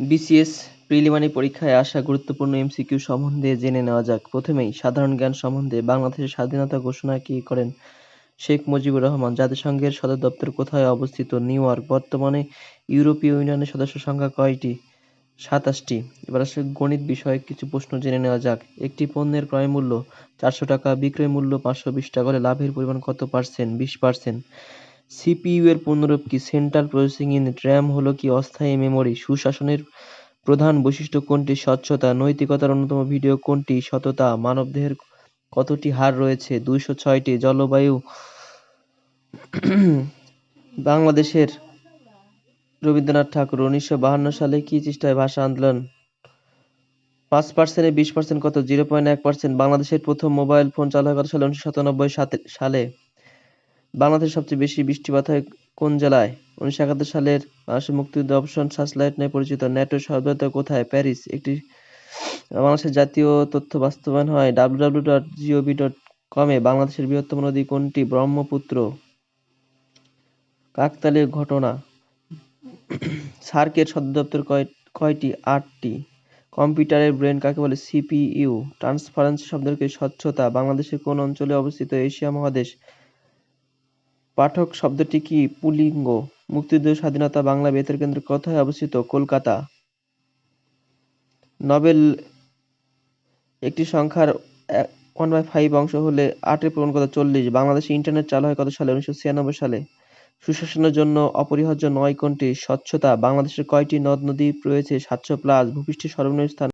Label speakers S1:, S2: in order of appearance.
S1: BCS preliminary পরীক্ষায় আসা গুরুত্বপূর্ণ এমসিকিউ সম্বন্ধে জেনে নেওয়া যাক। প্রথমেই, সাধারণ জ্ঞান সম্বন্ধে বাংলাদেশের স্বাধীনতা ঘোষণা কে করেন শেখ মুজিবুর রহমান? জাতিসংঘের সদর দপ্তর কোথায় অবস্থিত? New York. বর্তমানে ইউরোপীয় ইউনিয়নের সদস্য সংখ্যা কয়টি? সাতাশটি। এবার আসলে গণিত বিষয়ে কিছু প্রশ্ন জেনে নেওয়া যাক। একটি পণ্যের ক্রয় মূল্য চারশো টাকা, বিক্রয় মূল্য পাঁচশো বিশ টাকা, হলে লাভের পরিমাণ কত পার্সেন্ট? বিশ পার্সেন্ট। সিপিইউ এর পূর্ণরূপ কি সেন্ট্রাল প্রসেসিং ইউনিট র্যাম হলো কি অস্থায়ী মেমরি সুশাসনের প্রধান বৈশিষ্ট্য কোনটি? স্বচ্ছতা, নৈতিকতার অন্যতম ভিডিও কোনটি? সততা, মানবদেহের কতটি হাড় রয়েছে? দুইশো ছয়টি, জলবায়ু, বাংলাদেশের রবীন্দ্রনাথ ঠাকুর, উনিশশো বাহান্ন সালে কি চেষ্টায় ভাষা আন্দোলন? পাঁচ পার্সেন্টে বিশ পার্সেন্ট কত? জিরো পয়েন্ট এক পার্সেন্ট বাংলাদেশের প্রথম মোবাইল ফোন চালু হয় কত সালে উনিশশো সাতানব্বই সালে। বাংলাদেশের সবচেয়ে বেশি বৃষ্টিপাত হয় কোন জেলায়? উনিশশো একাত্তর সালের বাংলাদেশের মুক্তিযুদ্ধ অপশন সার্চলাইট নামে পরিচিত ন্যাটো সর্বত্র কোথায়? প্যারিস। একটি বাংলাদেশের জাতীয় তথ্য বাস্তবায়ন হয় ডাব্লিউডাব্লিউ ডট জিওভি ডট কমে বাংলাদেশের বৃহত্তম নদী কোনটি? ব্রহ্মপুত্র। কাকতালীয় ঘটনা। সার্কের সদর দপ্তর কয়টি? আটটি। কম্পিউটারের ব্রেন কাকে বলে? সিপিইউ। ট্রান্সফারেন্স শব্দের কি স্বচ্ছতা। বাংলাদেশের কোন অঞ্চলে অবস্থিত এশিয়া মহাদেশ? পাঠক শব্দটি কি পুলিঙ্গ? মুক্তিযুদ্ধ, স্বাধীনতা, বাংলা বেতার কেন্দ্র কোথায় অবস্থিত কলকাতা। নবেল একটি সংখ্যার ওয়ান বাই ফাইভ অংশ হলে আটের প্রমাণ কত চল্লিশ। বাংলাদেশে ইন্টারনেট চালু হয় কত সালে? উনিশশো ছিয়ানব্বই সালে। সুশাসনের জন্য অপরিহার্য নয় কোনটি? স্বচ্ছতা। বাংলাদেশের কয়টি নদ নদী রয়েছে? সাতশো প্লাস। ভূপৃষ্ঠের সর্বনিম্ন স্থান